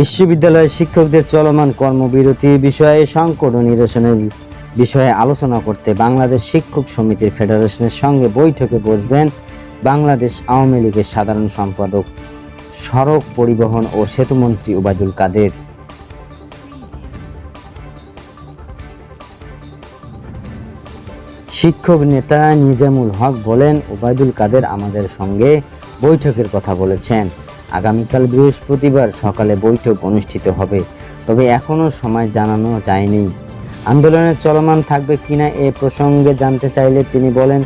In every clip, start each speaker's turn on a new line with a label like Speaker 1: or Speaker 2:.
Speaker 1: বিশ্ববিদ্যালয়ের শিক্ষকদের চলমান কর্মবিরতি বিষয়ে সংকট ও নিরসনের বিষয়ে আলোচনা করতে বাংলাদেশ শিক্ষক সমিতির ফেডারেশনের সঙ্গে বৈঠকে বসবেন বাংলাদেশ আওয়ামী লীগের সাধারণ সম্পাদক, সড়ক পরিবহন ও সেতুমন্ত্রী ওবায়দুল কাদের। শিক্ষক নেতা নিজামুল হক বলেন, ওবায়দুল কাদের আমাদের সঙ্গে বৈঠকের কথা বলেছেন। আগামীকাল বৃহস্পতিবার সকালে বৈঠক অনুষ্ঠিত হবে, তবে এখনও সময় জানানো যায়নি। আন্দোলনের চলমান থাকবে কিনা এ প্রসঙ্গে জানতে চাইলে তিনি বলেন,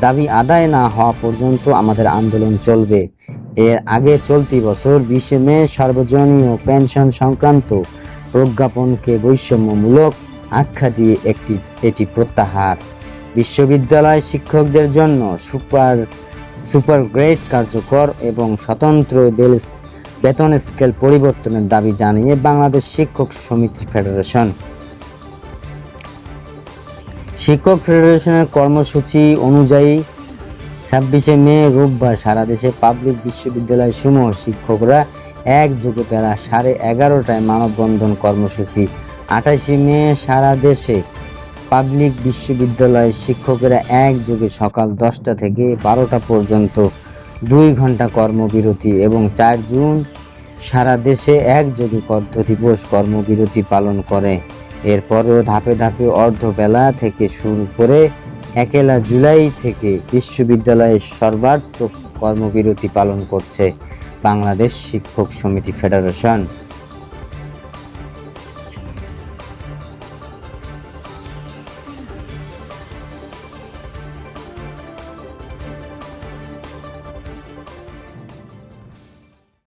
Speaker 1: দাবি আদায় না হওয়া পর্যন্ত আমাদের আন্দোলন চলবে। এর আগে চলতি বছর বিশে মে সার্বজনীয় পেনশন সংক্রান্ত প্রজ্ঞাপনকে বৈষম্যমূলক আখ্যা দিয়ে একটি, এটি প্রত্যাহার। বিশ্ববিদ্যালয় শিক্ষকদের জন্য সুপার সুপার গ্রেড কার্যকর এবং স্বতন্ত্র বেল- বেতন স্কেল পরিবর্তনের দাবি জানিয়ে বাংলাদেশ শিক্ষক সমিতি ফেডারেশন। শিক্ষক ফেডারেশনের কর্মসূচি অনুযায়ী ছাব্বিশে মে রোববার সারা দেশে পাবলিক বিশ্ববিদ্যালয় সমূহ শিক্ষকরা একযোগে বেলা সাড়ে এগারোটায় মানববন্ধন কর্মসূচি। আঠাশে মে সারা দেশে পাবলিক বিশ্ববিদ্যালয়ের শিক্ষকেরা একযোগে সকাল দশটা থেকে বারোটা পর্যন্ত দুই ঘণ্টা কর্মবিরতি এবং চার জুন সারা দেশে একযোগে অর্ধ দিবস কর্মবিরতি পালন করে। এরপরেও ধাপে ধাপে অর্ধবেলা থেকে শুরু করে একেলা জুলাই থেকে বিশ্ববিদ্যালয়ের সর্বাত্মক কর্মবিরতি পালন করছে বাংলাদেশ শিক্ষক সমিতি ফেডারেশন।